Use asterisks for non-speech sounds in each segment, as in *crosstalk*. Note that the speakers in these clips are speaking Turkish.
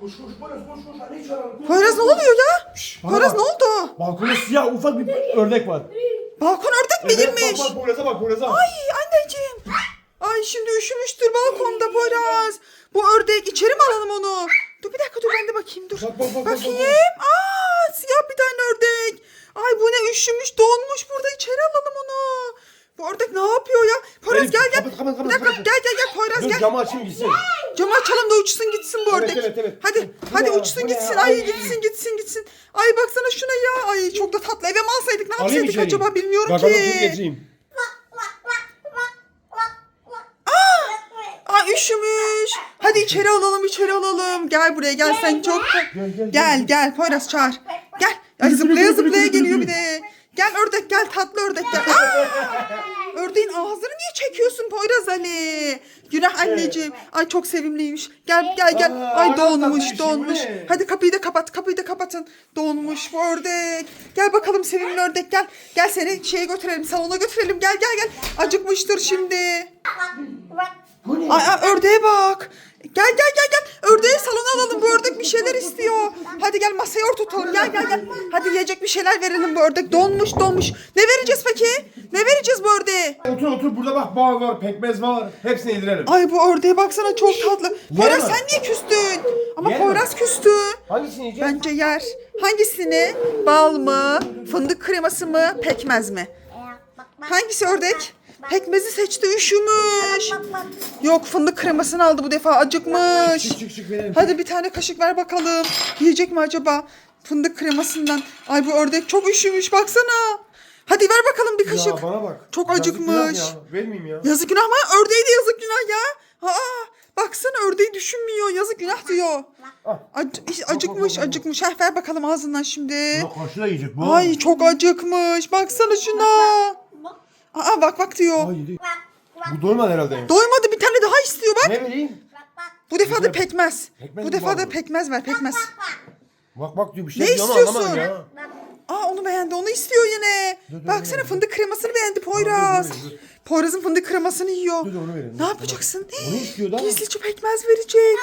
Koş koş Poyraz koş koş anneyi çağıralım. koş. Poyraz ne oluyor ya? bana Poyraz bak. ne oldu? Balkonda siyah ufak bir ördek var. Balkon ördek mi girmiş? Bak bak Poyraz'a bak Poyraz'a. Ay anneciğim. Ay şimdi üşümüştür balkonda Poyraz. Bu ördek içeri mi alalım onu? Dur bir dakika dur ben de bakayım dur. Bak, bak, bak, bak, bakayım. Aa siyah bir tane ördek. Ay bu ne üşümüş donmuş burada içeri alalım onu. Bu ördek ne yapıyor ya? Poyraz Elif, gel gel. kapat, kapat, kapat, bir dakika kapat. gel gel gel Poyraz Dur gel. camı açayım gitsin. Camı açalım da uçsun gitsin bu Evet, ördek. evet, evet. Hadi Bu hadi ne ya? uçsun Bu ne gitsin. ya? Ay Ay. gitsin gitsin gitsin. Ay baksana şuna ya. Ay çok da tatlı. Eve mi alsaydık ne Alayım yapsaydık içeri. acaba bilmiyorum Bakalım ki. getireyim. Ay üşümüş. Hadi içeri alalım içeri alalım. Gel buraya gel sen çok. Gel, gel, Gel gel Poyraz çağır. Gel. Ay zıplaya zıplaya geliyor bir de. Gel ördek gel tatlı ördek gel. Aa! Ördeğin ağzını niye çekiyorsun Poyraz Ali? Günah anneciğim. Ay çok sevimliymiş. Gel gel gel. Ay donmuş donmuş. Hadi kapıyı da kapat kapıyı da kapatın. Donmuş bu ördek. Gel bakalım sevimli ördek gel. Gel seni şeye götürelim salona götürelim. Gel gel gel. Acıkmıştır şimdi. Bu ne? Ay, ay ördeğe bak. Gel gel gel gel. Ördeği salona alalım. Bu ördek bir şeyler istiyor. Hadi gel masaya oturtalım. Gel gel gel. Hadi yiyecek bir şeyler verelim bu ördek. Donmuş donmuş. Ne vereceğiz peki? Ne vereceğiz bu ördeğe? Otur otur burada bak bal var, pekmez var. Hepsini yedirelim. Ay bu ördeğe baksana çok tatlı. Poyraz sen niye küstün? Ama Yer mi? Poyraz küstü. Hangisini yiyeceğiz? Bence yer. Hangisini? Bal mı? Fındık kreması mı? Pekmez mi? Hangisi ördek? Pekmezi seçti üşümüş. Yok fındık kremasını aldı bu defa acıkmış. Hadi bir tane kaşık ver bakalım. Yiyecek mi acaba? Fındık kremasından. Ay bu ördek çok üşümüş baksana. Hadi ver bakalım bir kaşık. Ya bana bak. Çok Yazık acıkmış. günah Ya. Vermeyeyim ya. Yazık günah mı? Ördeği de yazık günah ya. Aa, baksana ördeği düşünmüyor. Yazık günah diyor. Ah. Ac- acıkmış acıkmış. Heh, ver bakalım ağzından şimdi. Yok karşı da yiyecek bu. Ay çok acıkmış. Baksana şuna. Aa bak bak diyor. Yedi. Bu doymadı herhalde. Doymadı bir tane daha istiyor bak. Ne vereyim? Bu defa da Güzel. pekmez. Pekmez Bu mi defa da bu? pekmez ver pekmez. Bak bak diyor bir şey Ne diyor ama istiyorsun? anlamadım ya. Aa onu beğendi. Onu istiyor yine. Dur, Baksana dur. fındık kremasını beğendi Poyraz. Dur. Poyraz'ın fındık kremasını yiyor. Dur, onu verelim. Ne yapacaksın? Onu istiyor da. Gizlice pekmez verecek.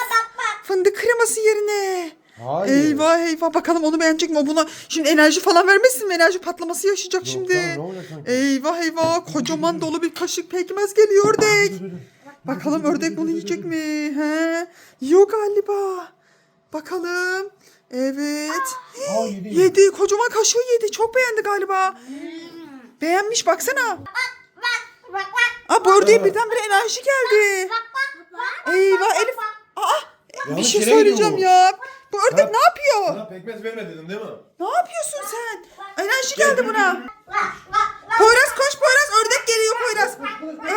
Fındık kreması yerine. Hayır. Eyvah eyvah bakalım onu beğenecek mi? O buna şimdi enerji falan vermesin mi? Enerji patlaması yaşayacak Yok şimdi. canım, ne olacak sanki? Eyvah eyvah kocaman dolu bir kaşık pekmez geliyor ördek. Bakalım ördek bunu yiyecek mi? He? Yiyor galiba. Bakalım. Evet. Aa, yedi. Yedi. Kocaman kaşığı yedi. Çok beğendi galiba. Beğenmiş baksana. Aa bu ördeğe birdenbire enerji geldi. Eyvah Elif. Aa bir Yanlış şey yere gidiyor söyleyeceğim bu. ya. Bu ördek ne yapıyor? Sana pekmez verme dedim değil mi? Ne yapıyorsun sen? Enerji geldi buna. Poyraz koş Poyraz ördek geliyor Poyraz.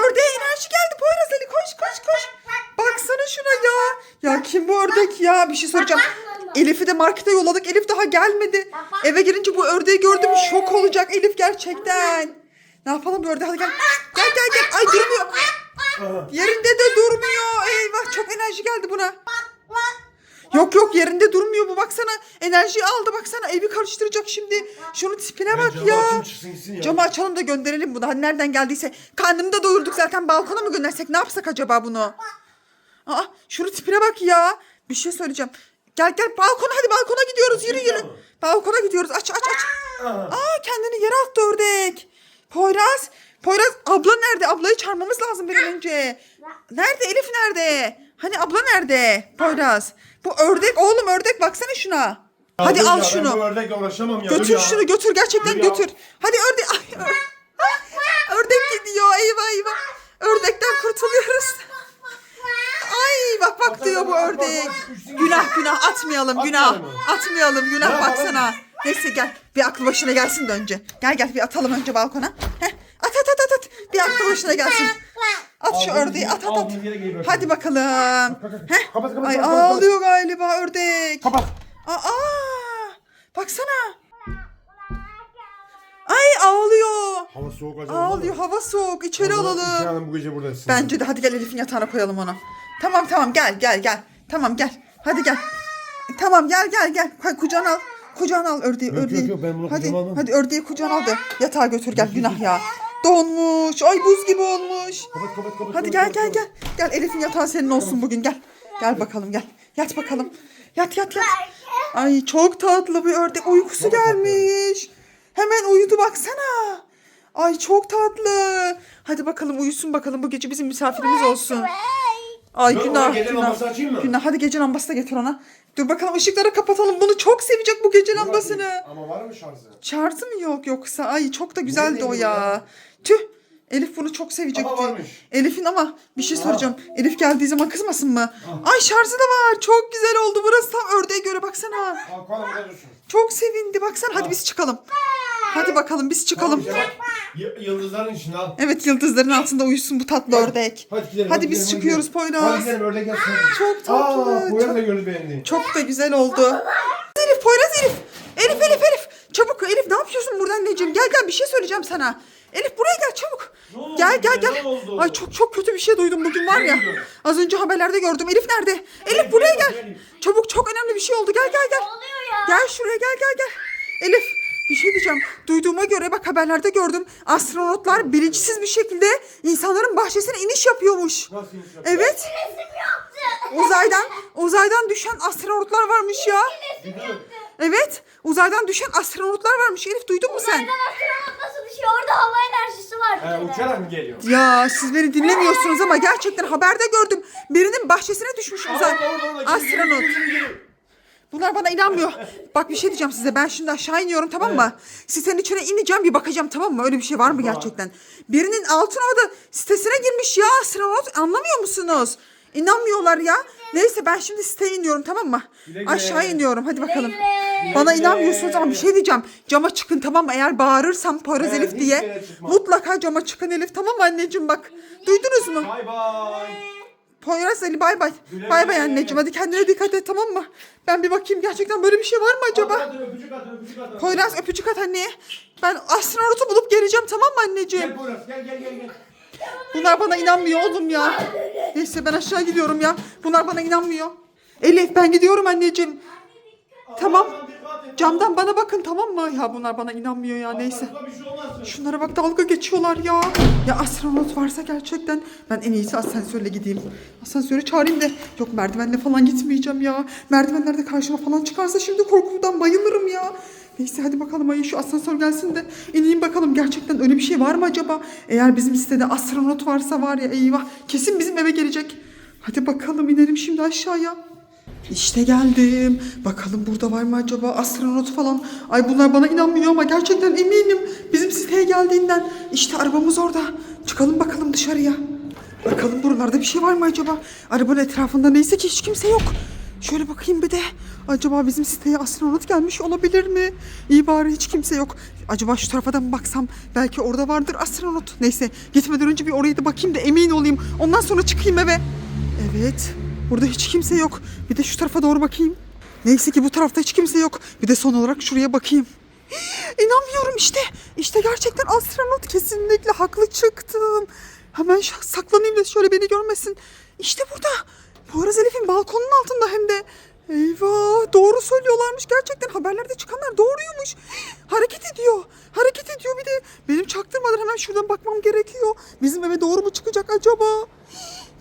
Ördeğe enerji geldi Poyraz Ali koş koş koş. Baksana şuna ya. Ya kim bu ördek ya bir şey soracağım. Elif'i de markete yolladık Elif daha gelmedi. Eve girince bu ördeği gördüm şok olacak Elif gerçekten. Ne yapalım bu ördeğe hadi gel. Gel gel gel. Ay durmuyor. Yerinde de durmuyor. Eyvah çok enerji geldi buna. Yok yok yerinde durmuyor bu baksana. Enerjiyi aldı baksana evi karıştıracak şimdi. Şunun tipine bak ya. çıksın gitsin ya. Camı açalım da gönderelim bunu. Hani nereden geldiyse. Karnını da doyurduk zaten. Balkona mı göndersek? Ne yapsak acaba bunu? Aa, şunun tipine bak ya. Bir şey söyleyeceğim. Gel gel balkona hadi balkona gidiyoruz. Yürü yürü. Balkona gidiyoruz. Aç aç aç. Aha. Aa kendini yere attı ördek. Poyraz. Poyraz abla nerede? Ablayı çağırmamız lazım bir an önce. Nerede? Elif nerede? Hani abla nerede? Poyraz. Bu ördek oğlum ördek baksana şuna. Hadi dur al ya, şunu. Ben bu ördekle uğraşamam ya. dur Götür ya. şunu götür gerçekten Dur ya. götür. Hadi ördek. Ay, ör- ördek gidiyor eyvah eyvah. Ördekten kurtuluyoruz. Ay bak bak diyor bu ördek. Günah günah atmayalım günah. Atmayalım mı? Atmayalım günah yapalım? baksana. Neyse gel bir aklı başına gelsin de önce. Gel gel bir atalım önce balkona. Heh, at at at at at. Bir aklı başına gelsin. At şu ördeği yere- at at at. yere. Hadi bakalım. Bak, bak, bak. Heh. Kapat, kapat, Ay kapat, kapat. ağlıyor galiba ördek. Kapat. Aa! Baksana. Ay ağlıyor. Hava soğuk acaba. Ağlıyor hava soğuk içeri alalım. İki bu gece buradasın. Bence de hadi gel Elif'in yatağına koyalım onu. Tamam tamam gel gel gel. Tamam gel. Hadi gel. Tamam gel gel gel. Koy, kucağına al. Kucağına al ördeği Yok, ördeği. yok, yok, ben bunu hadi, kucağıma almam. hadi ördeği kucağına al da yatağa götür gel günah ya. Donmuş. Ay buz gibi olmuş. Kapat kapat kapat. Hadi gel gel gel. Gel Elif'in yatağı senin olsun bugün gel. Gel bakalım gel. Yat bakalım. Yat yat yat. Ay çok tatlı bir ördek uykusu gelmiş. Hemen uyudu baksana. Ay çok tatlı. Hadi bakalım uyusun bakalım bu gece bizim misafirimiz olsun. Ay günah günah. Günah hadi gece lambası da getir ona. Dur bakalım ışıkları kapatalım. Bunu çok sevecek bu gece lambasını. Ama var mı şansı? Şarjı mı yok yoksa? Ay çok da güzeldi o ya. Tüh. Elif bunu çok sevecekti. Ama varmış. Elif'in ama bir şey soracağım. Elif geldiği zaman kızmasın mı? Ay şarjı da var. Çok güzel oldu. Burası tam ördeğe göre baksana. Al koyalım burada dursun. Çok sevindi. Baksana hadi biz çıkalım. Hadi bakalım biz çıkalım. Y- Yıldızların içinde al. Evet yıldızların altında uyusun bu tatlı ördek. Hadi gidelim. Hadi biz gidelim, çıkıyoruz. Poyraz. Hadi gidelim ördek gelsin. Çok tatlı. Aa Poyraz da gördü beğendi. Çok da güzel oldu. Elif, Poyraz Elif. Elif, Elif, Elif. Çabuk Elif ne yapıyorsun burada anneciğim? Gel gel bir şey söyleyeceğim sana. Elif buraya gel çabuk. Ne oldu Gel gel gel. ne oldu? Ay çok çok kötü bir şey duydum bugün var ya. Ne duydun? Az önce haberlerde gördüm. Elif nerede? Elif buraya gel. Çabuk çok önemli bir şey oldu. Gel gel gel. oluyor ya? Gel şuraya gel gel gel. Elif bir şey diyeceğim. Duyduğuma göre bak haberlerde gördüm. Astronotlar bilinçsiz bir şekilde insanların bahçesine iniş yapıyormuş. Nasıl iş yapıyor? Evet. Uzaydan uzaydan düşen astronotlar varmış ya. Evet. Uzaydan düşen astronotlar varmış. Elif duydun mu sen? Uzaydan astronot nasıl düşüyor? Orada hava enerjisi var bir He kere. uçarak mı geliyor? Ya siz beni dinlemiyorsunuz ama gerçekten haberde gördüm. Birinin bahçesine düşmüş uzay. Orada, orada, orada. Gel, gel, Astronot. gel, gel, gel. Bunlar bana inanmıyor. Bak bir şey diyeceğim size. Ben şimdi aşağı iniyorum tamam mı? Sitenin içine ineceğim bir bakacağım tamam mı? Öyle bir şey var mı gerçekten? Birinin altın orada sitesine girmiş ya astronot. Anlamıyor musunuz? İnanmıyorlar ya. Neyse ben şimdi siteye iniyorum tamam mı? Güle güle. Aşağı iniyorum hadi bakalım. Bana inanmıyorsunuz ama bir şey diyeceğim. Cama çıkın tamam mı? Eğer bağırırsam Poyraz Evet, Elif diye yere çıkma. mutlaka cama çıkın Elif tamam mı anneciğim bak. Duydunuz mu? Bay bay. Poyraz Ali bay bay. Güle Bay bay güle. anneciğim hadi kendine dikkat et tamam mı? Ben bir bakayım gerçekten böyle bir şey var mı acaba? Atın, öpücük atın öpücük atın. Poyraz öpücük at anneye. Ben astronotu bulup geleceğim tamam mı anneciğim? Gel Poyraz gel gel gel. gel. Bunlar bana inanmıyor oğlum ya. Neyse ben aşağı gidiyorum ya. Bunlar bana inanmıyor. Elif ben gidiyorum anneciğim. Tamam. Camdan bana bakın tamam mı? Ya bunlar bana inanmıyor ya neyse. Bir şey olmaz. Şunlara bak dalga geçiyorlar ya. Ya astronot varsa gerçekten ben en iyisi asansörle gideyim. Asansörü çağırayım da yok merdivenle falan gitmeyeceğim ya. Merdivenlerde karşıma falan çıkarsa şimdi korkudan bayılırım ya. Neyse hadi bakalım ay şu asansör gelsin de ineyim bakalım gerçekten öyle bir şey var mı acaba? Eğer bizim sitede astronot varsa var ya eyvah kesin bizim eve gelecek. Hadi bakalım inelim şimdi aşağıya. İşte geldim. Bakalım burada var mı acaba astronot falan. Ay bunlar bana inanmıyor ama gerçekten eminim. Bizim siteye geldiğinden. İşte arabamız orada. Çıkalım bakalım dışarıya. Bakalım buralarda bir şey var mı acaba? Arabanın etrafında neyse ki hiç kimse yok. Şöyle bakayım bir de. Acaba bizim siteye astronot gelmiş olabilir mi? İyi bari hiç kimse yok. Acaba şu tarafa da mı baksam? Belki orada vardır astronot. Neyse gitmeden önce bir oraya da bakayım da emin olayım. Ondan sonra çıkayım eve. Evet. Burada hiç kimse yok. Bir de şu tarafa doğru bakayım. Neyse ki bu tarafta hiç kimse yok. Bir de son olarak şuraya bakayım. *gasps* İnanmıyorum işte. İşte gerçekten astronot kesinlikle haklı çıktım. Hemen saklanayım da şöyle beni görmesin. İşte burada. Poyraz Elif'in balkonun altında hem de. Eyvah doğru söylüyorlarmış gerçekten haberlerde çıkanlar doğruymuş. *gasps* Hareket ediyor. Hareket ediyor bir de benim çaktırmadan hemen şuradan bakmam gerekiyor. Bizim eve doğru mu çıkacak acaba? *gasps*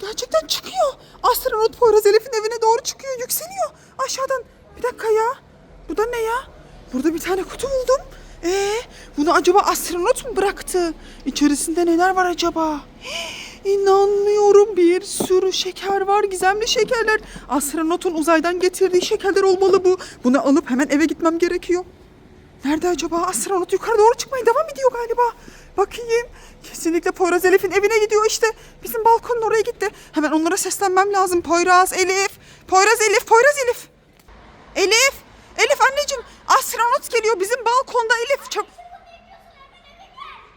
Gerçekten çıkıyor. Astronot Poyraz Elif'in evine doğru çıkıyor. Yükseliyor. Aşağıdan. Bir dakika ya. Bu da ne ya? Burada bir tane kutu buldum. Ee, bunu acaba astronot mu bıraktı? İçerisinde neler var acaba? Hii, *gasps* İnanmıyorum bir sürü şeker var gizemli şekerler. Astronotun uzaydan getirdiği şekerler olmalı bu. Bunu alıp hemen eve gitmem gerekiyor. Nerede acaba? Astronot yukarı doğru çıkmaya devam ediyor galiba. Bakayım. Kesinlikle Poyraz Elif'in evine gidiyor işte. Bizim balkonun oraya gitti. Hemen onlara seslenmem lazım. Poyraz, Elif. Poyraz, Elif, Poyraz, Elif. Elif. Elif anneciğim. Astronot geliyor bizim balkonda Elif. Çab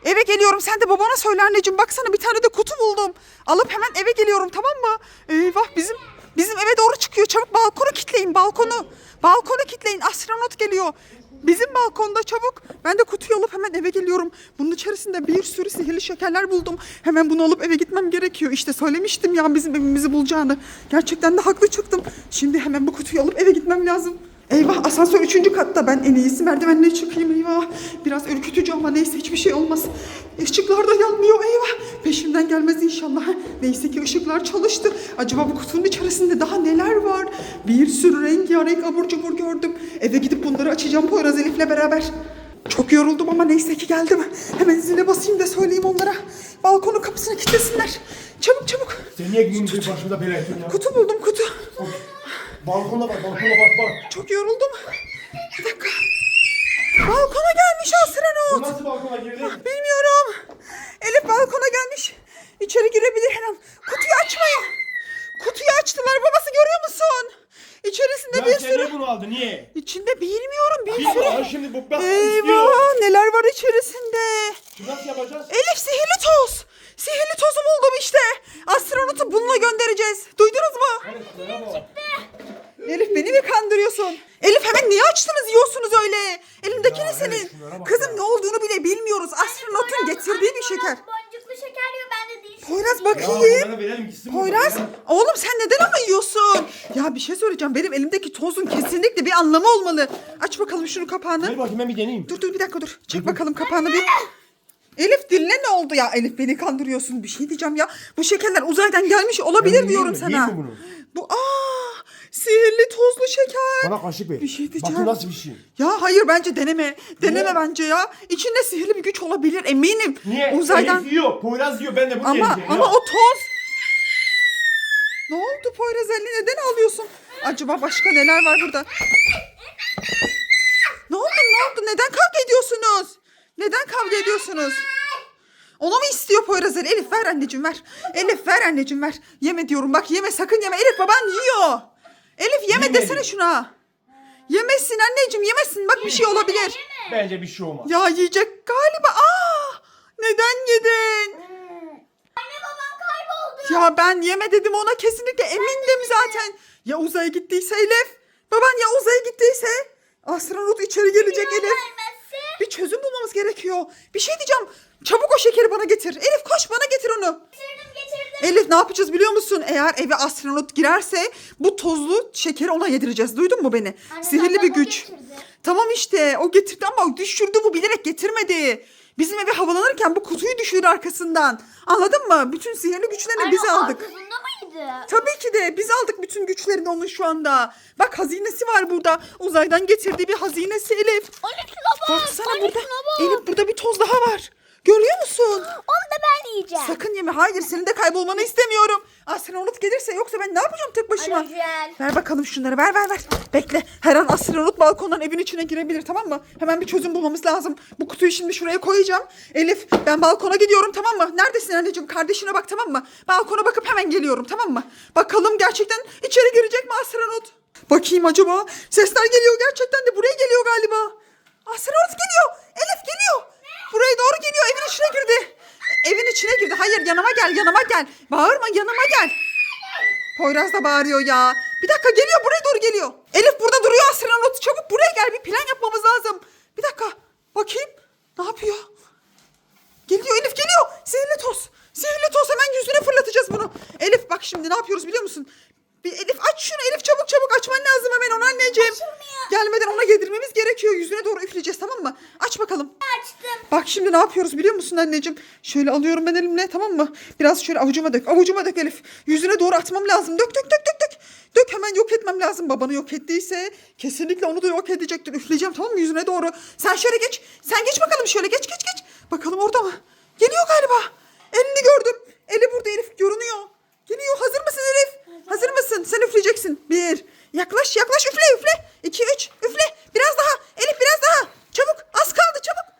Eve geliyorum. Sen de babana söyle anneciğim. Baksana bir tane de kutu buldum. Alıp hemen eve geliyorum tamam mı? Eyvah bizim bizim eve doğru çıkıyor. Çabuk balkonu kilitleyin balkonu. Balkonu kilitleyin. Astronot geliyor. Bizim balkonda çabuk. Ben de kutuyu alıp hemen eve geliyorum. Bunun içerisinde bir sürü sihirli şekerler buldum. Hemen bunu alıp eve gitmem gerekiyor. İşte söylemiştim ya bizim evimizi bulacağını. Gerçekten de haklı çıktım. Şimdi hemen bu kutuyu alıp eve gitmem lazım. Eyvah asansör üçüncü katta. Ben en iyisi merdivenle çıkayım eyvah. Biraz ürkütücü ama neyse hiçbir şey olmaz. Işıklar da yanmıyor eyvah. Peşimden gelmez inşallah. Neyse ki ışıklar çalıştı. Acaba bu kutunun içerisinde daha neler var? Bir sürü rengarenk abur cubur gördüm. Eve gidip bunları açacağım Poyraz Elif'le beraber. Çok yoruldum ama neyse ki geldim. Hemen zile basayım da söyleyeyim onlara. Balkonun kapısını kilitlesinler. Çabuk çabuk. Sen niye başımda bela ettin ya? Kutu buldum kutu. Balkona bak, balkona bak bak. Çok yoruldum. Bir dakika. Balkona gelmiş Bu astronot. nasıl balkona girdi? Bilmiyorum. Elif balkona gelmiş. İçeri girebilir her an. Kutuyu açmayın. Kutuyu açtılar babası görüyor musun? İçerisinde Ya bir sürü... niye bunu aldın? Niye? İçinde bilmiyorum bir sürü... daha şimdi bu istiyor. Eyvah neler var içerisinde. Şimdi nasıl yapacağız? Elif sihirli toz. Sihirli tozu buldum işte. Astronotu bununla göndereceğiz. Duydunuz mu? Elif beni mi kandırıyorsun? Elif hemen niye açtınız yiyorsunuz öyle? Elimdeki Ya ne senin? şunlara bak Kızım ya. ne olduğunu bile bilmiyoruz. Astronotun getirdiği bir şeker. Boncuklu şeker yiyor ben de değil. Poyraz Ya bakayım. bunları verelim gitsin Poyraz buradan. oğlum sen neden ama yiyorsun? Ya bir şey söyleyeceğim. Benim elimdeki tozun kesinlikle bir anlamı olmalı. Aç bakalım şunu kapağını. Ver bakayım ben bir deneyeyim. Dur dur bir dakika dur. Çek bakalım kapağını bir. Elif diline ne oldu ya? Elif beni kandırıyorsun. Bir şey diyeceğim ya. Bu şekerler uzaydan gelmiş olabilir Ben diyorum yiyeyim mi? sana. Yiyeyim mi Bu aa sihirli tozlu şeker. Bana kaşık ver. Bir şey diyeceğim. Bakın nasıl bir şey. Ya hayır bence deneme. Deneme Niye? bence ya. İçinde sihirli bir güç olabilir eminim. Niye? Uzaydan Elif yiyor. Poyraz yiyor. Ben de bunu ama yiyeceğim. ama o toz. Ne oldu Poyraz Ali neden ağlıyorsun? Acaba başka neler var burada? Ne oldu ne oldu? Neden kavga ediyorsunuz? Neden kavga ediyorsunuz? Onu mu istiyor Poyraz Ali? Elif ver anneciğim ver. Elif ver anneciğim ver. Yeme diyorum bak yeme sakın yeme. Elif baban yiyor. Elif yeme Yemedim. desene şuna. Yemesin anneciğim yemesin. Bak bir şey olabilir. Bence bir şey olmaz. Ya yiyecek galiba. Aa! Neden yedin? Anne babam kayboldu. Ya ben yeme dedim ona kesinlikle emindim zaten. Ya uzaya gittiyse Elif? Baban ya uzaya gittiyse? Astronot içeri gelecek Elif. Çözüm bulmamız gerekiyor. Bir şey diyeceğim. Çabuk o şekeri bana getir. Elif koş bana getir onu. Getirdim getirdim. Elif ne yapacağız biliyor musun? Eğer eve astronot girerse bu tozlu şekeri ona yedireceğiz. Duydun mu beni? Anne, Sihirli zaten bir o güç. getirdi. Tamam işte o getirdi ama düşürdü bu bilerek getirmedi. Bizim eve havalanırken bu kutuyu düşürdü arkasından. Anladın mı? Bütün sihirli güçlerini Anne, biz o aldık. Arkasında mıydı? Tabii ki de biz aldık bütün güçlerini onun şu anda. Bak hazinesi var burada. Uzaydan getirdiği bir hazinesi Elif. Anne şuna bak. Baksana burada. Elif burada bir toz daha var. Görüyor musun? Onu da ben yiyeceğim. Sakın yeme. Hayır senin de kaybolmanı istemiyorum. Astronot gelirse yoksa ben ne yapacağım tek başıma? Güzel. Ver bakalım şunları ver ver ver. Bekle. Her an astronot balkondan evin içine girebilir tamam mı? Hemen bir çözüm bulmamız lazım. Bu kutuyu şimdi şuraya koyacağım. Elif ben balkona gidiyorum tamam mı? Neredesin anneciğim? Kardeşine bak tamam mı? Balkona bakıp hemen geliyorum tamam mı? Bakalım gerçekten içeri girecek mi astronot? Bakayım acaba. Sesler geliyor gerçekten de buraya geliyor galiba. Astronot geliyor. Elif geliyor. Buraya doğru geliyor. Evin içine girdi. Evin içine girdi. Hayır yanıma gel yanıma gel. Bağırma yanıma gel. Poyraz da bağırıyor ya. Bir dakika geliyor buraya doğru geliyor. Elif burada duruyor astronot. Çabuk buraya gel bir plan yapmamız lazım. Bir dakika bakayım. Ne yapıyor? Geliyor Elif geliyor. Sihirli toz. Sihirli toz hemen yüzüne fırlatacağız bunu. Elif bak şimdi ne yapıyoruz biliyor musun? Bir Elif aç şunu Elif çabuk çabuk açman lazım hemen onu anneciğim. Gelmeden ona yedirmemiz gerekiyor. Yüzüne doğru üfleyeceğiz tamam mı? Aç bakalım. Açtım. Bak şimdi ne yapıyoruz biliyor musun anneciğim? Şöyle alıyorum ben elimle tamam mı? Biraz şöyle avucuma dök. Avucuma dök Elif. Yüzüne doğru atmam lazım. Dök dök dök dök dök. Dök hemen yok etmem lazım. Babanı yok ettiyse kesinlikle onu da yok edecektir. Üfleyeceğim tamam mı yüzüne doğru. Sen şöyle geç. Sen geç bakalım şöyle geç geç geç. Bakalım orada mı? Geliyor galiba. Elini gördüm. Eli burada Elif görünüyor. Geliyor. Hazır mısın Elif? Hazır mısın? Sen üfleyeceksin. Bir. Yaklaş yaklaş üfle üfle. İki üç üfle. Biraz daha. Elif biraz daha. Çabuk. Az kaldı çabuk.